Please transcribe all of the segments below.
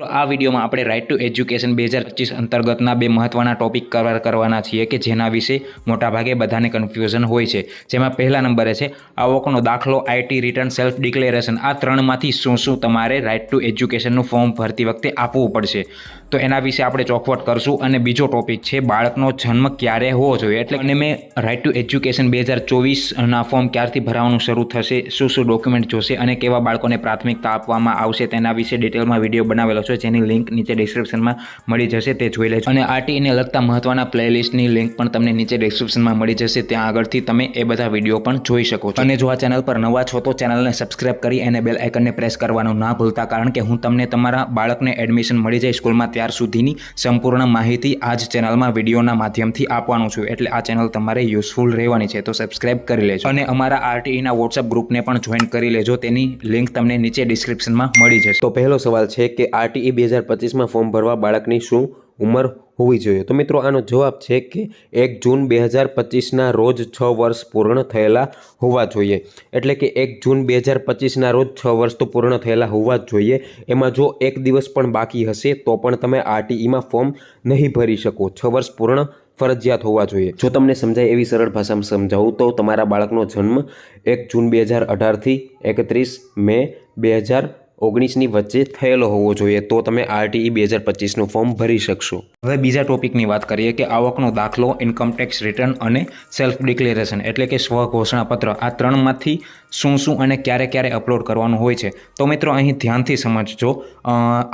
તો આ વિડીયોમાં આપણે રાઇટ ટુ એજ્યુકેશન બે હજાર પચીસ અંતર્ગતના બે મહત્ત્વના ટોપિક કવર કરવાના છીએ કે જેના વિશે મોટાભાગે બધાને કન્ફ્યુઝન હોય છે. જેમાં પહેલા નંબરે છે, આવકનો દાખલો આઈટી રિટર્ન સેલ્ફ ડિક્લેરેશન આ ત્રણમાંથી શું શું તમારે રાઇટ ટુ એજ્યુકેશનનું ફોર્મ ભરતી વખતે આપવું પડશે. તો એના વિશે આપણે ચોખવટ કરશું અને બીજો ટોપિક છે, બાળકનો જન્મ ક્યારે હોવો જોઈએ? એટલે અને મેં રાઇટ ટુ એજ્યુકેશન બે હજાર ચોવીસના ફોર્મ ક્યારથી ભરાવાનું શરૂ થશે, શું શું ડોક્યુમેન્ટ જોશે અને કેવા બાળકોને પ્રાથમિકતા આપવામાં આવશે તેના વિશે ડિટેલમાં વીડિયો બનાવેલો છે. જેની લિંક નીચે ડિસ્ક્રિપ્શનમાં મળી જશે, તે જોઈ લેજો. અને આરટીઈને લગતા મહત્ત્વના પ્લેલિસ્ટની લિંક પણ તમને નીચે ડિસ્ક્રિપ્શનમાં મળી જશે, ત્યાં આગળથી તમે એ બધા વીડિયો પણ જોઈ શકો છો. અને જો આ ચેનલ પર નવા છો, તો ચેનલને સબસ્ક્રાઇબ કરી અને બેલ આઇકનને પ્રેસ કરવાનું ના ભૂલતા, કારણ કે હું તમને તમારા બાળકને એડમિશન મળી જાય સ્કૂલમાં ત્યાર સુધીની સંપૂર્ણ માહિતી આ જ ચેનલમાં વિડીયોના માધ્યમથી આપવાનું છું. એટલે આ ચેનલ તમારે યુઝફુલ રહેવાની છે, તો સબસ્ક્રાઇબ કરી લેજો. અને અમારા આરટીઈના વોટ્સઅપ ગ્રુપને પણ જોઈન કરી લેજો, તેની લિંક તમને નીચે ડિસ્ક્રિપ્શનમાં મળી જશે. તો પહેલો સવાલ છે કે આરટીઈ બે હજાર પચીસમાં ફોર્મ ભરવા બાળકની શું ઉંમર હોવી જોઈએ? તો મિત્રો, આનો જવાબ છે કે એક જૂન બે હજાર પચીસના રોજ છ વર્ષ પૂર્ણ થયેલા હોવા જોઈએ. એટલે કે એક જૂન બે હજાર પચીસના રોજ છ વર્ષ તો પૂર્ણ થયેલા હોવા જ જોઈએ. એમાં જો એક દિવસ પણ બાકી હશે, તો પણ તમે આરટીઈમાં ફોર્મ નહીં ભરી શકો. છ વર્ષ પૂર્ણ ફરજિયાત હોવા જોઈએ. જો તમને સમજાય એવી સરળ ભાષામાં સમજાવું, તો તમારા બાળકનો જન્મ એક જૂન બે હજાર અઢારથી એકત્રીસ મે બે હજાર ઓગણીસની વચ્ચે થયેલો હોવો જોઈએ, તો તમે આરટીઈ બે હજાર પચીસનું ફોર્મ ભરી શકશો. હવે બીજા ટોપિકની વાત કરીએ કે આવકનો દાખલો ઇન્કમ ટેક્સ રિટર્ન અને સેલ્ફ ડિક્લેરેશન એટલે કે સ્વ ઘોષણાપત્ર આ ત્રણમાંથી શું શું અને ક્યારે ક્યારે અપલોડ કરવાનું હોય છે. તો મિત્રો, અહીં ધ્યાનથી સમજજો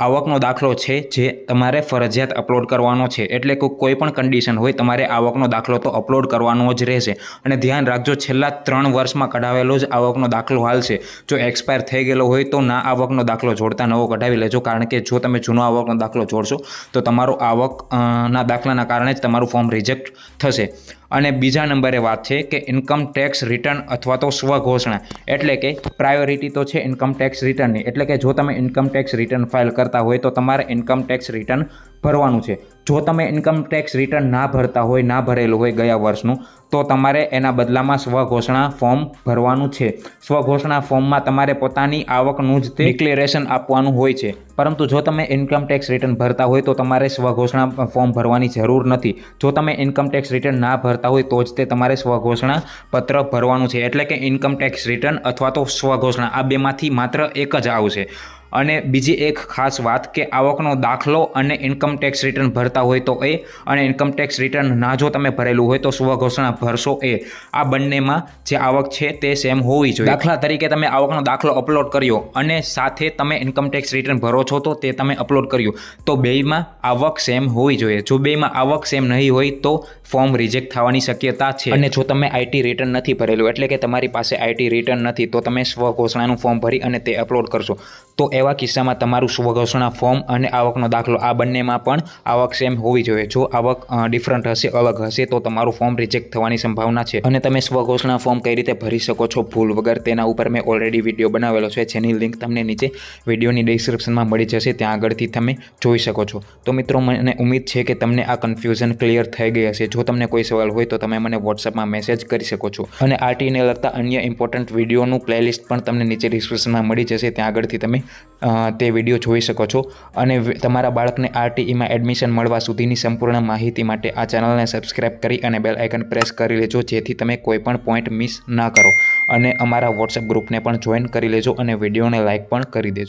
આવકનો દાખલો છે જે તમારે ફરજિયાત અપલોડ કરવાનો છે, એટલે કે કોઈ પણ કન્ડિશન હોય, તમારે આવકનો દાખલો તો અપલોડ કરવાનો જ રહેશે. અને ધ્યાન રાખજો, છેલ્લા ત્રણ વર્ષમાં કઢાવેલો જ આવકનો દાખલો હાલશે જો એક્સપાયર થઈ ગયેલો હોય તો ના આવકનો દાખલો જોડતા નવો કઢાવી લેજો. કારણ કે જો તમે જૂનો આવકનો દાખલો જોડશો, તો તમારો આવકના દાખલાના કારણે જ તમારું ફોર્મ રિજેક્ટ થશે. અને બીજા નંબરે વાત છે કે ઇન્કમ ટેક્સ રિટર્ન અથવા તો સ્વઘોષણા. એટલે કે પ્રાયોરિટી તો છે ઇન્કમ ટેક્સ રિટર્નની એટલે કે જો તમે ઇન્કમ ટેક્સ રિટર્ન ફાઇલ કરતા હોય તો તમારે ઇન્કમ ટેક્સ રિટર્ન ભરવાનું છે. જો તમે ઇન્કમ ટેક્સ રિટર્ન ના ભરતા હોય, ના ભરેલું હોય ગયા વર્ષનું, તો તમારે એના બદલામાં સ્વઘોષણા ફોર્મ ભરવાનું છે. સ્વઘોષણા ફોર્મમાં તમારે પોતાની આવકનું જ તે ડિક્લેરેશન આપવાનું હોય છે. પરંતુ જો તમે ઇન્કમ ટેક્સ રિટર્ન ભરતા હોય તો તમારે સ્વઘોષણા ફોર્મ ભરવાની જરૂર નથી. જો તમે ઇન્કમ ટેક્સ રિટર્ન ના ભરતા હોય તો જ તે તમારે સ્વઘોષણા પત્ર ભરવાનું છે. એટલે કે ઇન્કમ ટેક્સ રિટર્ન અથવા તો સ્વઘોષણા. આ બેમાંથી માત્ર એક જ આવશે. અને બીજી એક ખાસ વાત કે આવકનો દાખલો અને ઇન્કમ ટેક્સ રિટર્ન ભરતા હોય તો એ, અને ઇન્કમ ટેક્સ રિટર્ન ના જો તમે ભરેલું હોય તો સ્વઘોષણા ભરશો એ. આ બંનેમાં જે આવક છે તે સેમ હોવી જોઈએ. દાખલા તરીકે તમે આવકનો દાખલો અપલોડ કર્યો અને સાથે તમે ઇન્કમ ટેક્સ રિટર્ન ભરો છો તો તે તમે અપલોડ કર્યું. તો બેમાં આવક સેમ હોવી જોઈએ. જો બેયમાં આવક સેમ નહીં હોય તો ફોર્મ રિજેક્ટ થવાની શક્યતા છે. અને જો તમે આઈટી રિટર્ન નથી ભરેલું, એટલે કે તમારી પાસે આઈટી રિટર્ન નથી, તો તમે સ્વઘોષણાનું ફોર્મ ભરી અને તે અપલોડ કરશો. તો એવા કિસ્સામાં તમારું સ્વઘોષણા ફોર્મ અને આવકનો દાખલો આ બંનેમાં પણ આવક સેમ હોવી જોઈએ. જો આવક ડિફરન્ટ હશે, અલગ હશે, તો તમારું ફોર્મ રિજેક્ટ થવાની સંભાવના છે. અને તમે સ્વઘોષણા ફોર્મ કઈ રીતે ભરી શકો છો ભૂલ વગર, તેના ઉપર મેં ઓલરેડી વીડિયો બનાવેલો છે. જેની લિંક તમને નીચે વિડીયોની ડિસ્ક્રિપ્શનમાં મળી જશે. ત્યાં આગળથી તમે જોઈ શકો છો. તો મિત્રો, મને ઉમીદ છે કે તમને આ કન્ફ્યુઝન ક્લિયર થઈ ગઈ હશે. જો તમને કોઈ સવાલ હોય, તો તમે મને વોટ્સઅપમાં મેસેજ કરી શકો છો. અને આરટીને લગતા અન્ય ઇમ્પોર્ટન્ટ વિડીયોનું પ્લેલિસ્ટ પણ તમને નીચે ડિસ્ક્રિપ્શનમાં મળી જશે. ત્યાં આગળથી તમે તે વીડિયો જોઈ શકો છો. અને તમારા બાળકને આરટીઈમાં એડમિશન મળવા સુધીની સંપૂર્ણ માહિતી માટે આ ચેનલને સબસ્ક્રાઇબ કરી અને બેલ આઇકન પ્રેસ કરી લેજો, જેથી તમે કોઈપણ પોઈન્ટ મિસ ના કરો. અને અમારા વોટ્સએપ ગ્રુપને પણ જોઈન કરી લેજો અને વિડીયોને લાઇક પણ કરી દેજો.